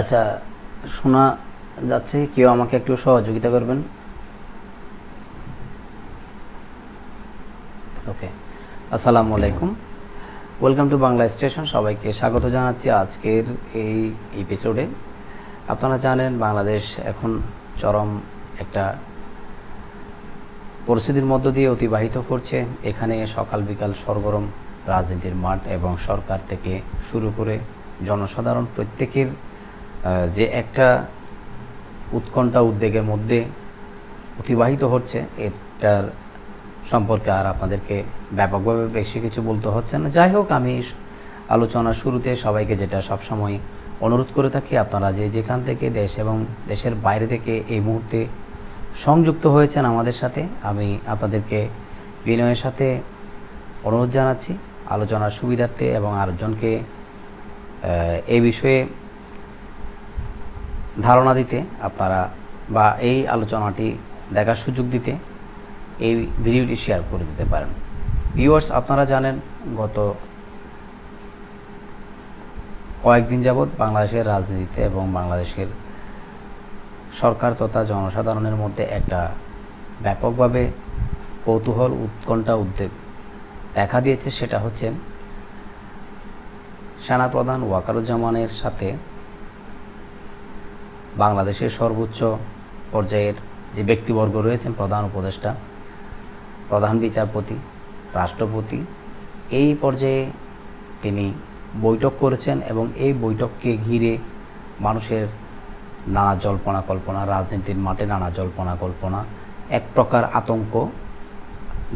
আচ্ছা শোনা যাচ্ছে, কেউ আমাকে একটু সহযোগিতা করবেন? ওকে, আসসালামু আলাইকুম। ওয়েলকাম টু বাংলা স্টেশন সবাইকে স্বাগত জানাচ্ছি আজকের এই এপিসোডে আপনারা জানেন, বাংলাদেশ এখন চরম একটা পরিস্থিতির মধ্য দিয়ে অতিবাহিত করছে। এখানে সকাল বিকাল সরগরম রাজনীতির মাঠ এবং সরকার থেকে শুরু করে জনসাধারণ প্রত্যেকের যে একটা উৎকণ্ঠা উদ্বেগের মধ্যে অতিবাহিত হচ্ছে, এটার সম্পর্কে আর আপনাদেরকে ব্যাপকভাবে বেশি কিছু বলতে হচ্ছে না। যাই হোক, আমি আলোচনার শুরুতে সবাইকে যেটা সবসময় অনুরোধ করে থাকি, আপনারা যে যেখান থেকে দেশ এবং দেশের বাইরে থেকে এই মুহূর্তে সংযুক্ত হয়েছেন আমাদের সাথে, আমি আপনাদেরকে বিনয়ের সাথে অনুরোধ জানাচ্ছি। আলোচনার সুবিধার্থে এবং আরেকজনকে এই বিষয়ে ধারণা দিতে আপনারা বা এই আলোচনাটি দেখার সুযোগ দিতে এই ভিডিওটি শেয়ার করে দিতে পারেন। ভিউয়ার্স আপনারা জানেন, গত কয়েকদিন যাবৎ বাংলাদেশের রাজনীতিতে এবং বাংলাদেশের সরকার তথা জনসাধারণের মধ্যে একটা ব্যাপকভাবে কৌতূহল, উৎকণ্ঠা, উদ্বেগ দেখা দিয়েছে। সেটা হচ্ছে, সেনাপ্রধান ওয়াকারুজ্জামানের সাথে বাংলাদেশের সর্বোচ্চ পর্যায়ের যে ব্যক্তিবর্গ রয়েছেন প্রধান উপদেষ্টা, প্রধান বিচারপতি, রাষ্ট্রপতি, এই পর্যায়ে তিনি বৈঠক করেছেন এবং এই বৈঠককে ঘিরে মানুষের নানা জল্পনা কল্পনা, রাজনীতির মাঠে নানা জল্পনা কল্পনা, এক প্রকার আতঙ্ক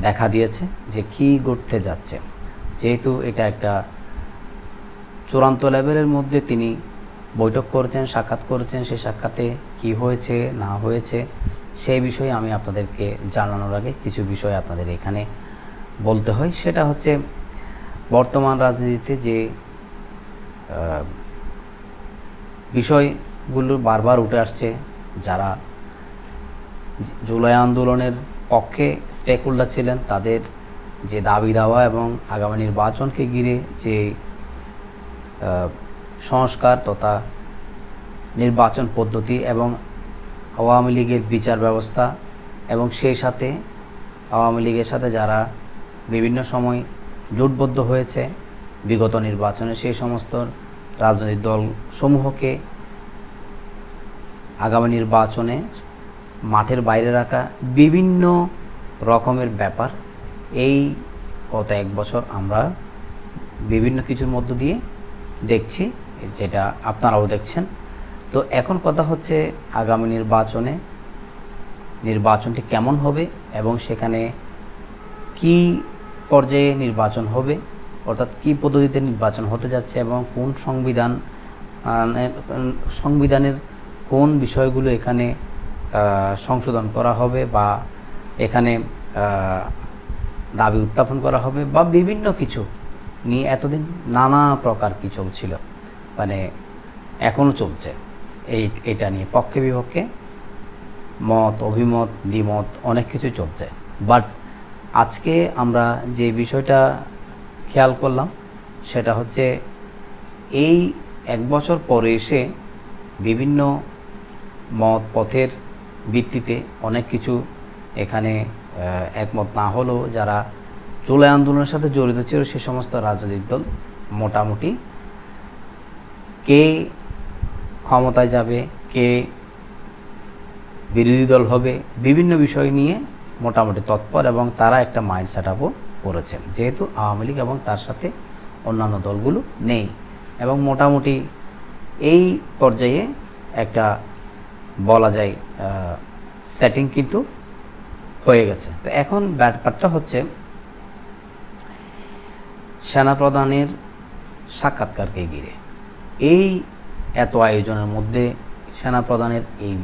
দেখা দিয়েছে যে কী ঘটতে যাচ্ছে। যেহেতু এটা একটা চূড়ান্ত লেভেলের মধ্যে তিনি বৈঠক করেছেন, সাক্ষাৎ করেছেন সেই সাক্ষাতে কি হয়েছে, না হয়েছে, সেই বিষয়ে আমি আপনাদেরকে জানানোর আগে কিছু বিষয় আপনাদের এখানে বলতে হয়। সেটা হচ্ছে, বর্তমান রাজনীতিতে যে বিষয়গুলো বারবার উঠে আসছে, যারা জুলাই আন্দোলনের পক্ষে স্টেক ছিলেন, তাদের যে দাবি দাওয়া এবং আগামী নির্বাচনকে ঘিরে যে সংস্কার তথা নির্বাচন পদ্ধতি এবং আওয়ামী লীগের বিচার ব্যবস্থা এবং সেই সাথে আওয়ামী লীগের সাথে যারা বিভিন্ন সময় জোটবদ্ধ হয়েছে, বিগত নির্বাচনে সেই সমস্ত রাজনৈতিক দল সমূহকে আগামী নির্বাচনে মাঠের বাইরে রাখা বিভিন্ন রকমের ব্যাপার। এই গত এক বছর আমরা বিভিন্ন কিছুর মধ্য দিয়ে দেখছি। যেটা আপনারাও দেখছেন। তো এখন কথা হচ্ছে আগামী নির্বাচনে নির্বাচনটি কেমন হবে এবং সেখানে কি পর্যায়ে নির্বাচন হবে, অর্থাৎ কি পদ্ধতিতে নির্বাচন হতে যাচ্ছে এবং কোন সংবিধান সংবিধানের কোন বিষয়গুলো এখানে সংশোধন করা হবে বা এখানে দাবি উত্থাপন করা হবে বা বিভিন্ন কিছু নিয়ে এতদিন নানা প্রকার কি চলছিল। মানে এখনও চলছে। এই, এটা নিয়ে পক্ষে বিপক্ষে মত, অভিমত, দ্বিমত অনেক কিছু চলছে। বাট আজকে আমরা যে বিষয়টা খেয়াল করলাম সেটা হচ্ছে এই এক বছর পরে এসে বিভিন্ন মত পথের ভিত্তিতে অনেক কিছু এখানে একমত না হলেও যারা জুলাই আন্দোলনের সাথে জড়িত ছিল সে সমস্ত রাজনৈতিক দল মোটামুটি কে ক্ষমতায় যাবে, কে বিরোধী দল হবে, বিভিন্ন বিষয় নিয়ে মোটামুটি তৎপর এবং তারা একটা মাইন্ড সেট আপও করেছেন। যেহেতু আওয়ামী লীগ এবং তার সাথে অন্যান্য দলগুলো নেই এবং মোটামুটি এই পর্যায়ে একটা বলা যায় সেটিং কিন্তু হয়ে গেছে। তো এখন ব্যাপারটা হচ্ছে সেনাপ্রধানের সাক্ষাৎকারকে ঘিরে। এই এত আয়োজনের মধ্যে সেনাপ্রধানের এই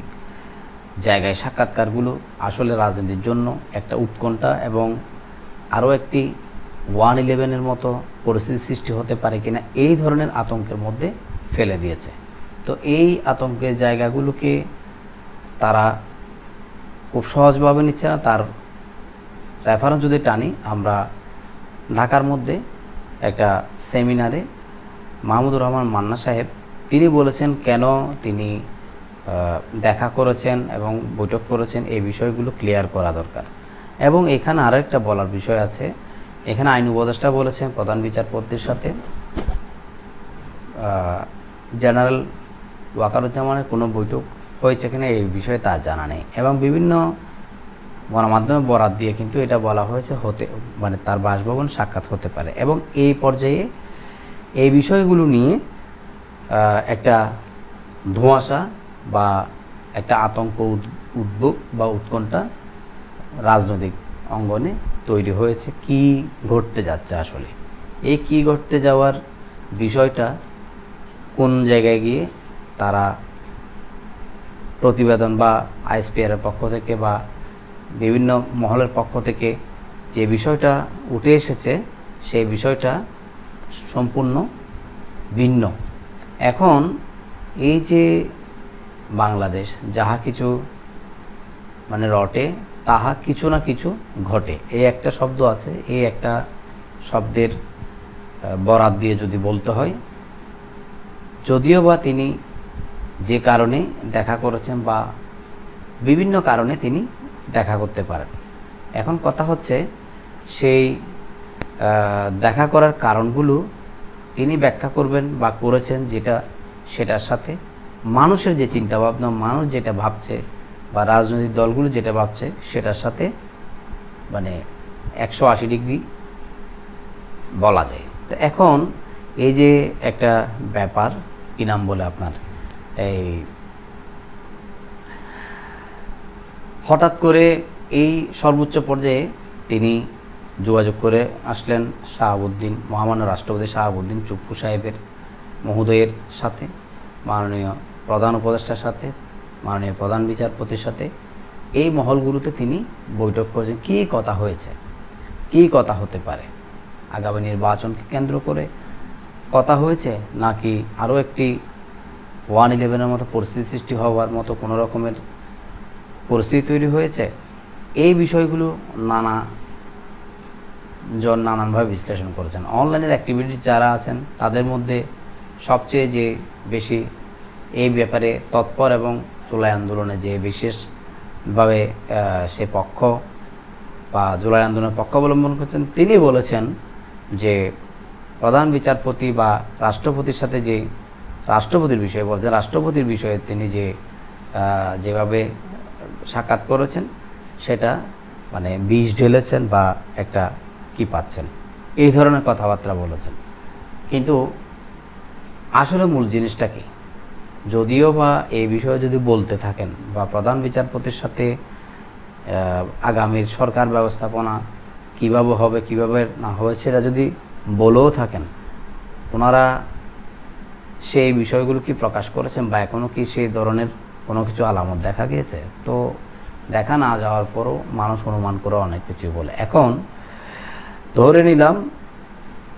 জায়গায় সাক্ষাৎকারগুলো আসলে রাজনীতির জন্য একটা উৎকণ্ঠা এবং আরও একটি ওয়ান ইলেভেনের মতো পরিস্থিতি সৃষ্টি হতে পারে কিনা এই ধরনের আতঙ্কের মধ্যে ফেলে দিয়েছে। তো এই আতঙ্কের জায়গাগুলোকে তারা খুব সহজভাবে নিচ্ছে না। তার রেফারেন্স যদি টানি, আমরা ঢাকার মধ্যে একটা সেমিনারে মাহমুদুর রহমান মান্না সাহেব, তিনি বলেছেন কেন তিনি দেখা করেছেন এবং বৈঠক করেছেন এই বিষয়গুলো ক্লিয়ার করা দরকার। এবং এখানে আরও একটা বলার বিষয় আছে, এখানে আইন উপদেষ্টা বলেছেন প্রধান বিচারপতির সাথে জেনারেল ওয়াকারুজ্জামানের কোনো বৈঠক হয়েছে কিনা এই বিষয়ে তার জানা নেই। এবং বিভিন্ন গণমাধ্যমে বরাত দিয়ে কিন্তু এটা বলা হয়েছে হতে মানে তার বাসভবন সাক্ষাৎ হতে পারে। এবং এই পর্যায়ে এই বিষয়গুলো নিয়ে একটা ধোঁয়াশা বা একটা আতঙ্ক উদ- উদ্বেগ বা উৎকণ্ঠা রাজনৈতিক অঙ্গনে তৈরি হয়েছে। কি ঘটতে যাচ্ছে আসলে? এই কি ঘটতে যাওয়ার বিষয়টা কোন জায়গায় গিয়ে তারা প্রতিবেদন বা আইএসপিআর পক্ষ থেকে বা বিভিন্ন মহলের পক্ষ থেকে যে বিষয়টা উঠে এসেছে, সেই বিষয়টা সম্পূর্ণ ভিন্ন। এখন এই যে বাংলাদেশ, যাহা কিছু মানে রটে, তাহা কিছু না কিছু ঘটে। এই একটা শব্দ আছে, এই একটা শব্দের বরাত দিয়ে যদি বলতে হয়, যদিও বা তিনি যে কারণে দেখা করেছেন বা বিভিন্ন কারণে তিনি দেখা করতে পারেন। এখন কথা হচ্ছে, সেই দেখা করার কারণগুলো তিনি ব্যাখ্যা করবেন বা করেছেন যেটা, সেটার সাথে মানুষের যে চিন্তাভাবনা, মানুষ যেটা ভাবছে বা রাজনৈতিক দলগুলো যেটা ভাবছে, সেটার সাথে মানে একশো আশি ডিগ্রি বলা যায়। তো এখন এই যে একটা ব্যাপার, কি নাম বলে আপনার? এই হঠাৎ করে এই সর্বোচ্চ পর্যায়ে তিনি যোগাযোগ করে আসলেন শাহাবুদ্দিন, মহামান্য রাষ্ট্রপতি শাহাবুদ্দিন চুপ্পু সাহেবের মহোদয়ের সাথে, মাননীয় প্রধান উপদেষ্টার সাথে, মাননীয় প্রধান বিচারপতির সাথে। এই মহলগুলোতে তিনি বৈঠক করেছেন। কী কথা হয়েছে? কী কথা হতে পারে? আগামী নির্বাচনকে কেন্দ্র করে কথা হয়েছে নাকি আরও একটি ওয়ান ইলেভেনের মতো পরিস্থিতি সৃষ্টি হওয়ার মতো কোনো রকমের পরিস্থিতি তৈরি হয়েছে? এই বিষয়গুলো নানা জন নানানভাবে বিশ্লেষণ করেছেন। অনলাইনের অ্যাক্টিভিটি যারা আছেন, তাদের মধ্যে সবচেয়ে যে বেশি এই ব্যাপারে তৎপর এবং জুলাই আন্দোলনে যে বিশেষভাবে সে পক্ষ বা জুলাই আন্দোলনের পক্ষ অবলম্বন করছেন, তিনি বলেছেন যে প্রধান বিচারপতি বা রাষ্ট্রপতির সাথে যে রাষ্ট্রপতির বিষয়ে বলছেন, রাষ্ট্রপতির বিষয়ে তিনি যে যেভাবে সাক্ষাৎ করেছেন, সেটা মানে বিষ ঢেলেছেন বা একটা কি পাচ্ছেন? এই ধরনের কথাবার্তা বলেছেন। কিন্তু আসলে মূল জিনিসটা কি? যদিও বা এই বিষয়ে যদি বলতে থাকেন বা প্রধান বিচারপতির সাথে আগামীর সরকার ব্যবস্থাপনা কীভাবে হবে, কীভাবে না হবে, সেটা যদি বলেও থাকেন, ওনারা সেই বিষয়গুলো কি প্রকাশ করেছেন বা এখনও কি সেই ধরনের কোনো কিছু আলামত দেখা গিয়েছে? তো দেখা না যাওয়ার পরও মানুষ অনুমান করে অনেক কিছু বলে। এখন ধরে নিলাম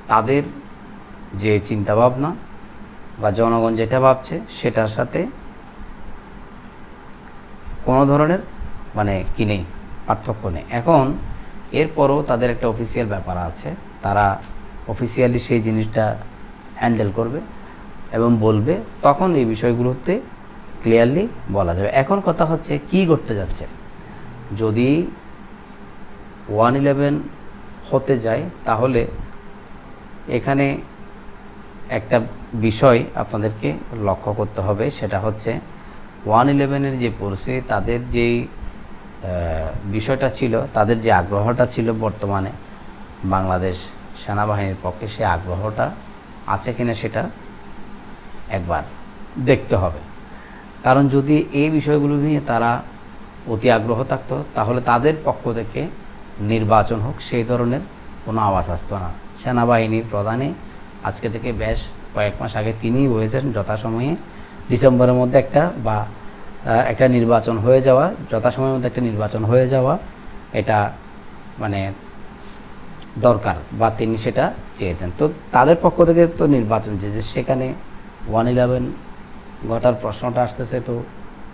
তাদের যে চিন্তাভাবনা বা জনগণ যেটা ভাবছে সেটার সাথে কোনো ধরনের মানে কি নেই, পার্থক্য নেই। এখন এরপরও তাদের একটা অফিসিয়াল ব্যাপার আছে। তারা অফিসিয়ালি সেই জিনিসটা হ্যান্ডেল করবে এবং বলবে, তখন এই বিষয়গুলোতে ক্লিয়ারলি বলা যাবে। এখন কথা হচ্ছে কি করতে যাচ্ছে? যদি ওয়ান ইলেভেন হতে যায়, তাহলে এখানে একটা বিষয় আপনাদেরকে লক্ষ্য করতে হবে, সেটা হচ্ছে ওয়ান ইলেভেনের যে পরিস্থিতি, তাদের যেই বিষয়টা ছিল, তাদের যে আগ্রহটা ছিল বর্তমানে বাংলাদেশ সেনাবাহিনীর পক্ষে, সে আগ্রহটা আছে কিনা সেটা একবার দেখতে হবে। কারণ যদি এই বিষয়গুলো নিয়ে তারা অতি আগ্রহ থাকতো, তাহলে তাদের পক্ষ থেকে নির্বাচন হোক, সেই ধরনের কোনো আওয়াজ আসতো না। সেনাবাহিনীর প্রধানে আজকে থেকে বেশ কয়েক মাস আগে তিনিই হয়েছেন যথাসময়ে। ডিসেম্বরের মধ্যে একটা বা একটা নির্বাচন হয়ে যাওয়া, যথাসময়ের মধ্যে একটা নির্বাচন হয়ে যাওয়া, এটা মানে দরকার বা তিনি সেটা চেয়েছেন। তো তাদের পক্ষ থেকে তো নির্বাচন চেয়েছে সেখানে ওয়ান ইলেভেন ঘটার প্রশ্নটা আসতেছে তো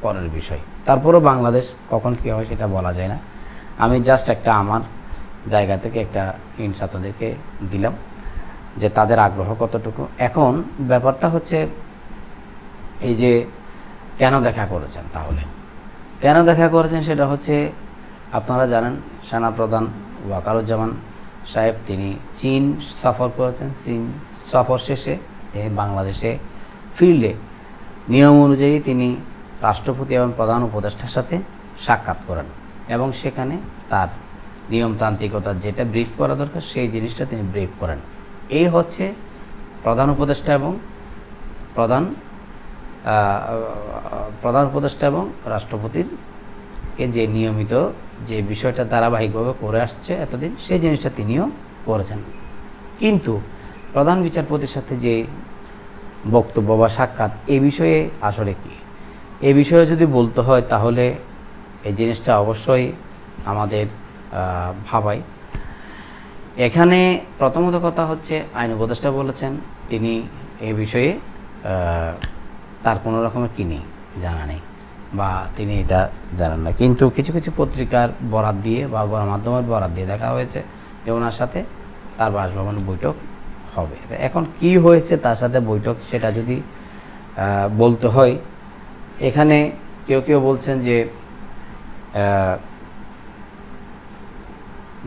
পরের বিষয়। তারপরেও বাংলাদেশ কখন কী হয় সেটা বলা যায় না। আমি জাস্ট একটা আমার জায়গা থেকে একটা ইনস আপনাদেরকে দিলাম যে তাদের আগ্রহ কতটুকু। এখন ব্যাপারটা হচ্ছে এই যে কেন দেখা করেছেন তাহলে? কেন দেখা করেছেন সেটা হচ্ছে আপনারা জানেন সেনাপ্রধান ওয়াকারুজ্জামান সাহেব তিনি চীন সফর করেছেন। চীন সফর শেষে তিনি বাংলাদেশে ফিরলে নিয়ম অনুযায়ী তিনি রাষ্ট্রপতি এবং প্রধান উপদেষ্টার সাথে সাক্ষাৎ করেন। এবং সেখানে তার নিয়মতান্ত্রিকতা যেটা ব্রিফ করা দরকার, সেই জিনিসটা তিনি ব্রিফ করেন। এই হচ্ছে প্রধান উপদেষ্টা এবং প্রধান প্রধান উপদেষ্টা এবং রাষ্ট্রপতির কে যে নিয়মিত যে বিষয়টা ধারাবাহিকভাবে করে আসছে এতদিন, সেই জিনিসটা তিনিও করেছেন। কিন্তু প্রধান বিচারপতির সাথে যে বক্তব্য বা সাক্ষাৎ, এ বিষয়ে আসলে কি? এ বিষয়ে যদি বলতে হয় তাহলে এই জিনিসটা অবশ্যই আমাদের ভাবায় এখানে প্রথমত কথা হচ্ছে, আইন উপদেষ্টা বলেছেন, তিনি এ বিষয়ে তার কোনো রকমের কি নেই, জানা নেই, বা তিনি এটা জানান না। কিন্তু কিছু কিছু পত্রিকার বরাত দিয়ে বা গণমাধ্যমের বরাত দিয়ে দেখা হয়েছে যে ওনার সাথে তার বাসভবনে বৈঠক হবে। এখন কি হয়েছে তার সাথে বৈঠক সেটা যদি বলতে হয়, এখানে কেউ কেউ বলছেন যে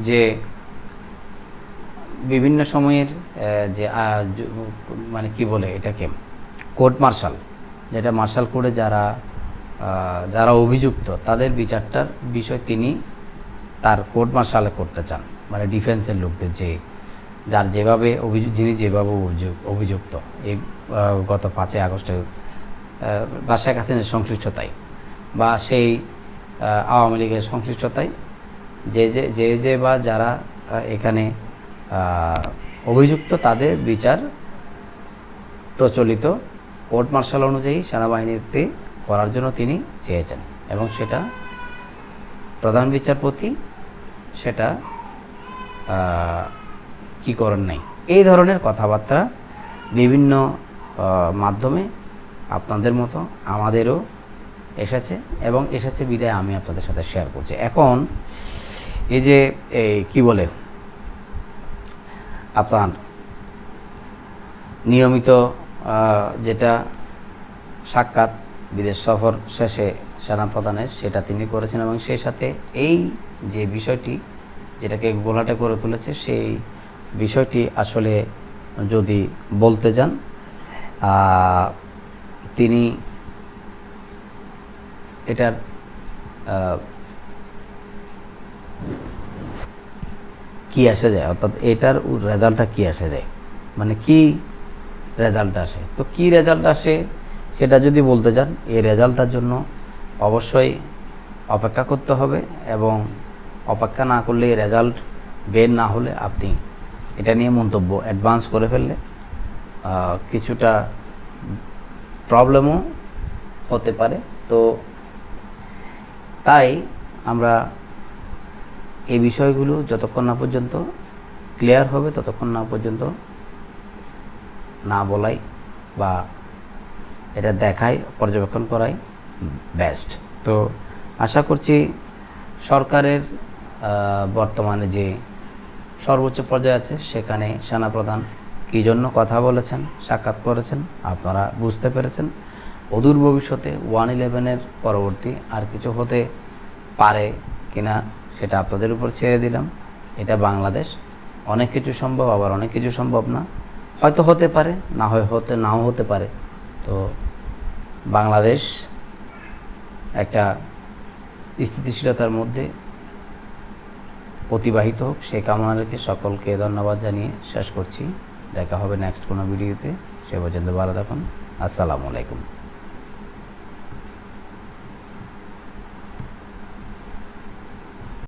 যে বিভিন্ন সময়ের যে মানে কি বলে এটাকে, কোর্ট মার্শাল, যেটা মার্শাল কোর্টে যারা যারা অভিযুক্ত, তাদের বিচারটার বিষয় তিনি তার কোর্ট মার্শালে করতে চান। মানে ডিফেন্সের লোকদের যে, যার যেভাবে অভিযোগ যিনি যেভাবে অভিযোগ অভিযুক্ত এই গত পাঁচই আগস্টের বা শেখ হাসিনার সংশ্লিষ্টতায়, বা সেই আওয়ামী লীগের সংশ্লিষ্টতায় যে যে যে যে বা যারা এখানে অভিযুক্ত তাদের বিচার প্রচলিত কোর্ট মার্শাল অনুযায়ী সেনাবাহিনীতে করার জন্য তিনি চেয়েছেন এবং সেটা প্রধান বিচারপতি সেটা কি করেন নাই। এই ধরনের কথাবার্তা বিভিন্ন মাধ্যমে আপনাদের মতো আমাদেরও এসেছে এবং এসেছে বিদায় আমি আপনাদের সাথে শেয়ার করছি। এখন এই যে, এই কি বলে, আপনার নিয়মিত যেটা সাক্ষাৎ, বিদেশ সফর শেষে সেনাপ্রধানের সেটা তিনি করেছেন এবং সেই সাথে এই যে বিষয়টি যেটাকে গোলাটে করে তুলেছে, সেই বিষয়টি আসলে যদি বলতে যান তিনি এটার কি আসে যায়? অর্থাৎ এটার রেজাল্টটা কি আসে যায়? মানে কি রেজাল্ট আসে? তো কি রেজাল্ট আসে সেটা যদি বলতে চান, এই রেজাল্টটার জন্য অবশ্যই অপেক্ষা করতে হবে এবং অপেক্ষা না করলে রেজাল্ট বের না হলে আপনি এটা নিয়ে মন্তব্য অ্যাডভান্স করে ফেললে কিছুটা প্রবলেমও হতে পারে। তো তাই আমরা এই বিষয়গুলো যতক্ষণ না পর্যন্ত ক্লিয়ার হবে, ততক্ষণ না পর্যন্ত না বলাই বা এটা দেখাই, পর্যবেক্ষণ করাই বেস্ট তো আশা করছি সরকারের বর্তমানে যে সর্বোচ্চ পর্যায়ে আছে, সেখানে সেনাপ্রধান কী জন্য কথা বলেছেন, সাক্ষাৎ করেছেন, আপনারা বুঝতে পেরেছেন। অদূর ভবিষ্যতে ওয়ান ইলেভেনের পরবর্তী আর কিছু হতে পারে কিনা সেটা আপনাদের উপর ছেড়ে দিলাম। এটা বাংলাদেশ। অনেক কিছু সম্ভব, আবার অনেক কিছু সম্ভব না। হয়তো হতে পারে, না হয় হতে, নাও হতে পারে। তো বাংলাদেশ একটা স্থিতিশীলতার মধ্যে অতিবাহিত হোক, সে কামনা রেখে সকলকে ধন্যবাদ জানিয়ে শেষ করছি। দেখা হবে নেক্সট কোনো ভিডিওতে। সে পর্যন্ত ভালো থাকুন। আসসালামু আলাইকুম।